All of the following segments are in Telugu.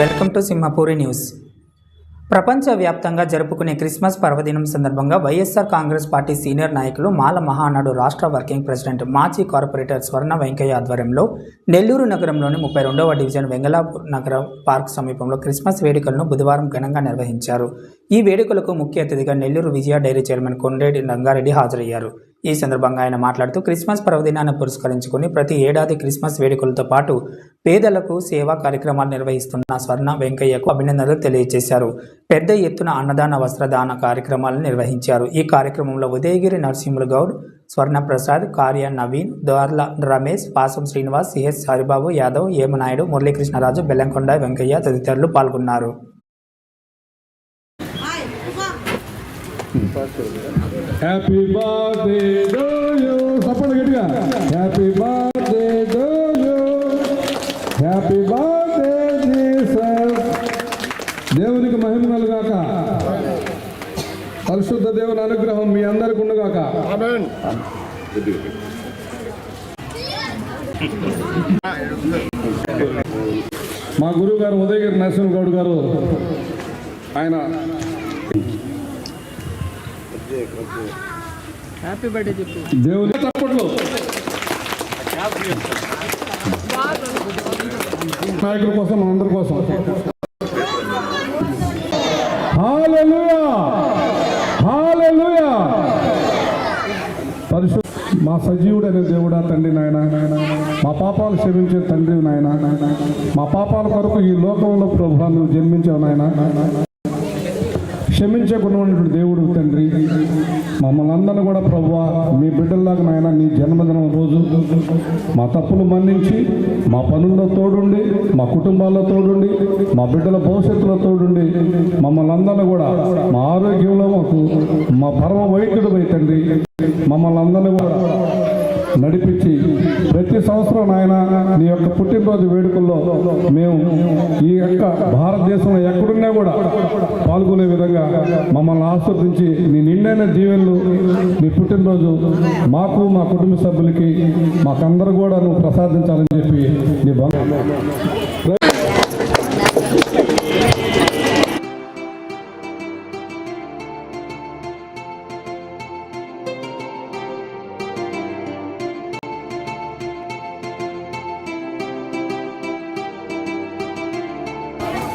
Welcome to Simhapuri news. ప్రపంచవ్యాప్తంగా జరుపుకునే క్రిస్మస్ పర్వదినం సందర్భంగా వైఎస్ఆర్ కాంగ్రెస్ పార్టీ సీనియర్ నాయకులు మాల మహానాడు రాష్ట్ర వర్కింగ్ ప్రెసిడెంట్ మాజీ కార్పొరేటర్ స్వర్ణ వెంకయ్య ఆధ్వర్యంలో నెల్లూరు నగరంలోని ముప్పై రెండవ డివిజన్ వెంగళాపూర్ నగర పార్క్ సమీపంలో క్రిస్మస్ వేడుకలను బుధవారం ఘనంగా నిర్వహించారు. ఈ వేడుకలకు ముఖ్య అతిథిగా నెల్లూరు విజయ డైరీ చైర్మన్ కొండరెడ్డి రంగారెడ్డి హాజరయ్యారు. ఈ సందర్భంగా ఆయన మాట్లాడుతూ క్రిస్మస్ పర్వదినాన్ని పురస్కరించుకుని ప్రతి ఏడాది క్రిస్మస్ వేడుకలతో పాటు పేదలకు సేవా కార్యక్రమాలు నిర్వహిస్తున్న స్వర్ణ వెంకయ్యకు అభినందనలు తెలియజేశారు. పెద్ద ఎత్తున అన్నదాన వస్త్రదాన కార్యక్రమాలను నిర్వహించారు. ఈ కార్యక్రమంలో ఉదయగిరి నరసింహులు గౌడ్ స్వర్ణ ప్రసాద్ కార్య నవీన్ దోర్ల రమేష్ పాసం శ్రీనివాస్ సిహెచ్ హరిబాబు యాదవ్ ఏమనాయుడు మురళీకృష్ణరాజు బెల్లంకొండ వెంకయ్య తదితరులు పాల్గొన్నారు. Happy birthday to you support గట్టిగా happy birthday to you happy birthday Jesus దేవునికి మహిమ కలుగాక పరిశుద్ధ దేవుని అనుగ్రహం మీ అందరికి ఉండగాక మా గురువు గారు ఉదయగిరి నరసింహ గౌడ్ గారు ఆయన దేవుని తప్పట్లో. నాయకుల కోసం మనందరి కోసం. హల్లెలూయా మా సజీవుడైన దేవుడా తండ్రి నాయన. మా పాపాలు క్షమించే తండ్రి నాయన. మా పాపాల కొరకు ఈ లోకంలో ప్రభు నువ్వు జన్మించావు నాయన. క్షమించకున్నటువంటి దేవుడు తండ్రి. మమ్మల్ని అందరిని కూడా ప్రభు మీ బిడ్డల్లాగా నాయన నీ జన్మదినం రోజు మా తప్పులు మన్నించి మా పనుల్లో తోడుండి మా కుటుంబాల్లో తోడుండి మా బిడ్డల భవిష్యత్తులో తోడుండి మమ్మల్ని అందరిని కూడా మా ఆరోగ్యంలో మాకు మా పరమ వైద్యుడు తండ్రి. మమ్మల్ని అందరిని కూడా నడిపించి ప్రతి సంవత్సరం నాయన నీ యొక్క పుట్టినరోజు వేడుకల్లో మేము ఈ యొక్క భారతదేశంలో ఎక్కడున్నా కూడా పాల్గొనే విధంగా మమ్మల్ని ఆస్వాదించి నీ నిండైన జీవన్లు నీ పుట్టినరోజు మాకు మా కుటుంబ సభ్యులకి మాకందరూ కూడా నువ్వు ప్రసాదించాలని చెప్పి నీ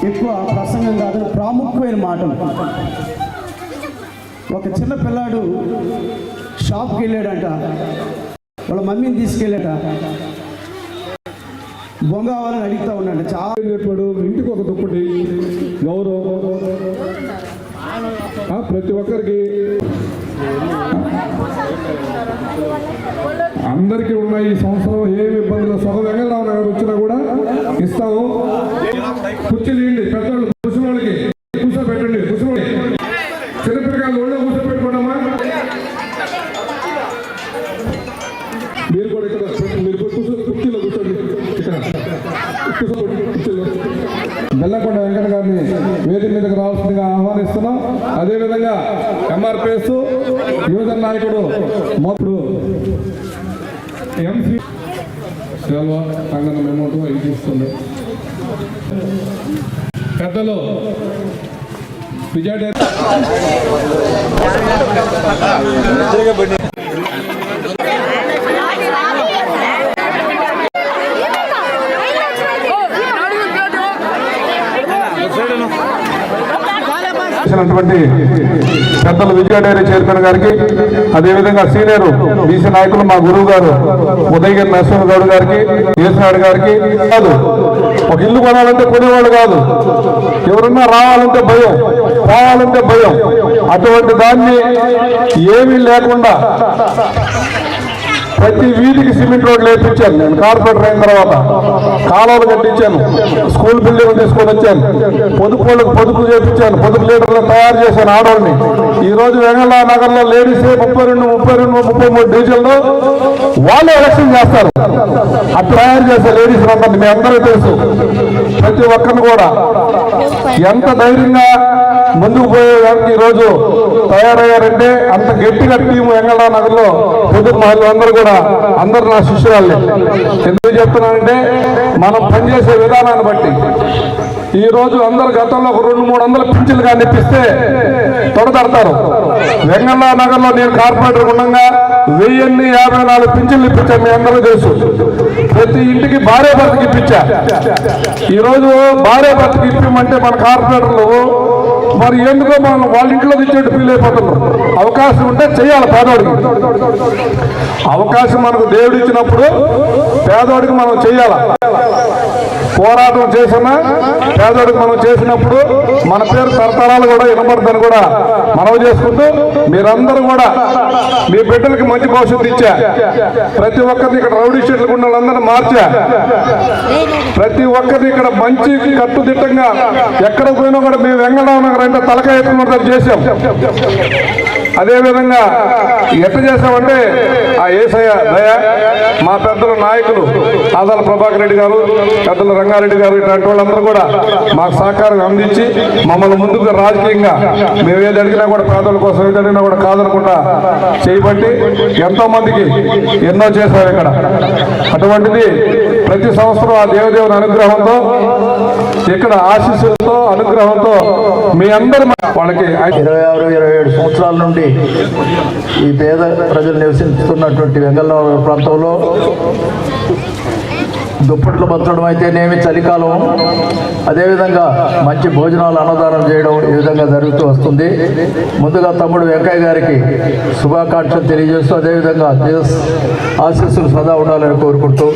ఎక్కువ ప్రసంగం కాదు ప్రాముఖ్యమైన మాటలు. ఒక చిన్న పిల్లాడు షాప్కి వెళ్ళాడంట. వాళ్ళ మమ్మీని తీసుకెళ్ళాట. బొంగావాలని అడుగుతా ఉన్నాడు. చాలా నేర్పాడు ఇంటికి ఒక దుప్పటి గౌరవం. ప్రతి ఒక్కరికి. అందరికీ ఉన్న ఈ సంవత్సరం. ఏమి ఇబ్బందులు? సొగ వెంగళరావు గారు వచ్చినా కూడా ఇస్తాము. కుర్చీలు ఇవ్వండి పెద్దవాళ్ళు కూర్చున్న కూర్చోబెట్టండి ముసలి వాళ్ళకి. చిన్నపిల్లకాయలు ఒళ్ళో కూర్చోబెట్టుకోండమ్మా. మీరు కూడా ఇక్కడ మీరు కూడా కూర్చో కుర్చీలో కూర్చోండి. ఇక్కడ. కుర్చీలో. బెల్లకొండ వెంకట గారిని వేదిక మీదకి రావాల్సిందిగా ఆహ్వానిస్తున్నాం. అదేవిధంగా ఎంఆర్పిఎస్ యువజన నాయకుడు మోపుడు ఎంసీ సేవ సంఘం మెమోటు ఇస్తుంది పెద్దలు విజయ డైరీ చేసినటువంటి పెద్దలు విజయ డైరీ చైర్మన్ గారికి అదేవిధంగా సీనియర్ బీసీ నాయకులు మా గురువు గారు ఉదయగిరి నరసింహ గౌడ్ గారికి కేసీనాయుడు గారికి కాదు ఒక ఇల్లు కొనాలంటే కొనేవాళ్ళు కాదు. ఎవరన్నా రావాలంటే భయం పోవాలంటే భయం. అటువంటి దాన్ని ఏమీ లేకుండా ప్రతి వీధికి సిమెంట్ రోడ్లు వేయించాను నేను కార్పొరేటర్ అయిన తర్వాత కాలువలు కట్టించాను స్కూల్ బిల్డింగ్ తీసుకొని వచ్చాను పొదుపు వాళ్ళకి పొదుపు చేపించాను పొదుపు లీడర్లు తయారు చేశాను ఆడవాళ్ళని. ఈ రోజు వెంగళ నగర్లో లేడీసే ముప్పై రెండు ముప్పై రెండు ముప్పై మూడు డీజిల్లో వాళ్ళు ఎలక్షన్ చేస్తారు. అది తయారు చేసే లేడీస్ అందరినీ మీ అందరూ తెలుసు. ప్రతి ఒక్కరిని కూడా ఎంత ధైర్యంగా ముందుకు పోయేదానికి ఈరోజు తయారయ్యారంటే అంత గట్టిగా టీము ఎంగళ నగర్లో పొద్దుకు మహిళలు అందరూ కూడా అందరు నా శిష్యురాలే ఎందుకు చెప్తున్నానంటే మనం పనిచేసే విధానాన్ని బట్టి. ఈ రోజు అందరు గతంలో ఒక రెండు మూడు వందల పింఛన్లు కానీ ఇప్పిస్తే తొడదడతారు వెంగళ నగర్లో నేను కార్పొరేటర్ ఉండగా వెయ్యిన్ని యాభై నాలుగు పింఛన్లు ఇప్పించా మీ అందరూ తెలుసు. ప్రతి ఇంటికి భార్య భర్తకి ఇప్పించా. ఈరోజు భార్య భర్తకి ఇప్పమంటే మన కార్పొరేటర్లు మరి ఎందుకో మనం వాళ్ళ ఇంట్లో తెచ్చేట్టు ఫీల్ అయిపోతున్నారు అవకాశం ఉంటే చేయాలి పేదోడికి. అవకాశం మనకు దేవుడు ఇచ్చినప్పుడు పేదోడికి మనం చేయాలి? పోరాటం చేసినా పేదోడికి మనం చేసినప్పుడు మన పేరు తరతరాలు కూడా వినబడదని కూడా మనవి చేసుకుంటూ మీరందరూ కూడా మీ బిడ్డలకి మంచి భవిష్యత్తు ఇచ్చా. ప్రతి ఒక్కరిని ఇక్కడ రౌడీ షీట్లు ఉన్న వాళ్ళందరినీ మార్చా. ప్రతి ఒక్కరిని ఇక్కడ మంచి కట్టుదిట్టంగా ఎక్కడ పోయినా కూడా మేము వెంగళరావు అంటే తలకాయ ఎత్తుకున్నట్టు అదేవిధంగా ఎట్ట చేశామంటే ఆ ఏసయ్య దయ మా పెద్దల నాయకులు ఆదాల ప్రభాకర్ రెడ్డి గారు పెద్దల రంగారెడ్డి గారు ఇట్లాంటి వాళ్ళందరూ కూడా మాకు సహకారం అందించి మమ్మల్ని ముందుకు రాజకీయంగా మేము ఏది అడిగినా కూడా పేదల కోసం ఏది అడిగినా కూడా కాదనకుండా చేయబట్టి ఎంతో మందికి ఎన్నో చేశారు ఇక్కడ. అటువంటిది ప్రతి సంవత్సరం ఆ దేవదేవుని అనుగ్రహంతో ఇక్కడ ఆశీస్సులతో అనుగ్రహంతో మీ అందరి వాళ్ళకి ఇరవై ఆరు ఇరవై ఏడు సంవత్సరాల నుండి ఈ పేద ప్రజలు నివసిస్తున్నటువంటి వెంగళరావు ప్రాంతంలో దుప్పట్లు పంచడం అయితేనేమి చలికాలం. అదేవిధంగా మంచి భోజనాలు అన్నదానం చేయడం ఈ విధంగా జరుగుతూ వస్తుంది. ముందుగా తమ్ముడు వెంకయ్య గారికి శుభాకాంక్షలు తెలియజేస్తూ అదేవిధంగా ఆశీస్సులు సదా ఉండాలని కోరుకుంటూ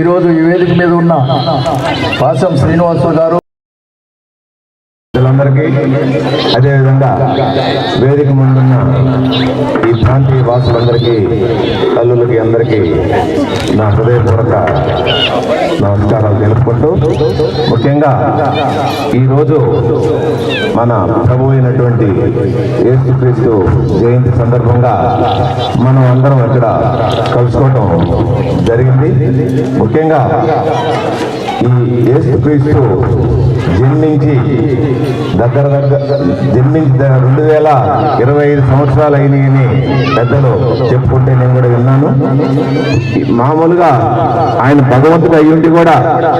ఈరోజు ఈ వేదిక మీద ఉన్న పాసం శ్రీనివాసులు గారు ప్రజలందరికీ అదేవిధంగా వేదిక ముందున్న ఈ ప్రాంతీయ వాసులందరికీ తల్లులకి అందరికీ నా హృదయపూర్వక నమస్కారాలు తెలుపుకుంటూ ముఖ్యంగా ఈరోజు మన ప్రభు అయినటువంటి యేసుక్రీస్తు జయంతి సందర్భంగా మనం అందరం ఇక్కడ కలుసుకోవటం జరిగింది. ముఖ్యంగా ఈ యేసుక్రీస్తు జన్మించి దగ్గర దగ్గర జన్మించి రెండు వేల ఇరవై ఐదు సంవత్సరాలు అయినాయని పెద్దలు చెప్పుకుంటే నేను కూడా విన్నాను. మామూలుగా ఆయన భగవంతుడు అయ్యుండి కూడా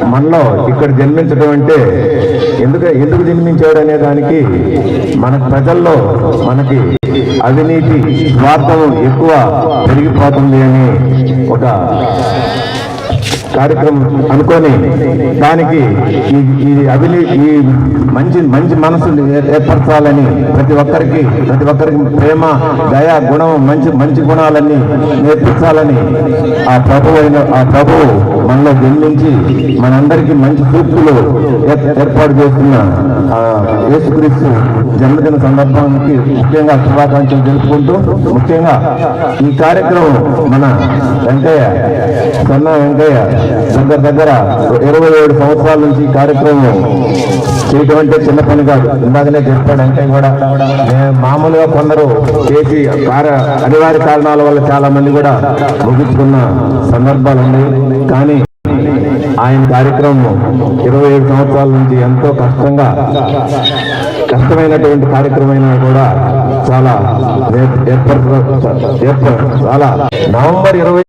మనలో ఇక్కడ జన్మించడం అంటే ఎందుకు ఎందుకు జన్మించాడు అనే దానికి మన ప్రజల్లో మనకి అవినీతి స్వార్థం ఎక్కువ పెరిగిపోతుంది అని ఒక కార్యక్రమం అనుకొని దానికి ఈ ఈ ఈ మంచి మంచి మనసు ఏర్పరచాలని ప్రతి ఒక్కరికి ప్రతి ఒక్కరికి ప్రేమ దయ గుణం మంచి మంచి గుణాలన్నీ నేర్పించాలని ఆ ప్రభు అయిన ఆ ప్రభువు మనలో జన్మించి మనందరికీ మంచి సూక్తులు ఏర్పాటు చేస్తున్న యేసుక్రీస్తు జన్మదిన సందర్భానికి ముఖ్యంగా శుభాకాంక్షలు తెలుపుకుంటూ ముఖ్యంగా ఈ కార్యక్రమం మన వెంకయ్య సన్న వెంకయ్య దగ్గర దగ్గర ఇరవై ఏడు సంవత్సరాల నుంచి కార్యక్రమం చేయటం అంటే చిన్న పని కాదు. ఇందాకనే చెప్పాడు అంటే కూడా. మామూలుగా కొందరు చేసి కార్య అనివార్య కారణాల వల్ల చాలా మంది కూడా ముగించుకున్న సందర్భాలు ఉన్నాయి కానీ ఆయన కార్యక్రమం ఇరవై ఏడు సంవత్సరాల నుంచి ఎంతో కష్టంగా కష్టమైనటువంటి కార్యక్రమం కూడా చాలా ఏర్పరచ చాలా నవంబర్ ఇరవై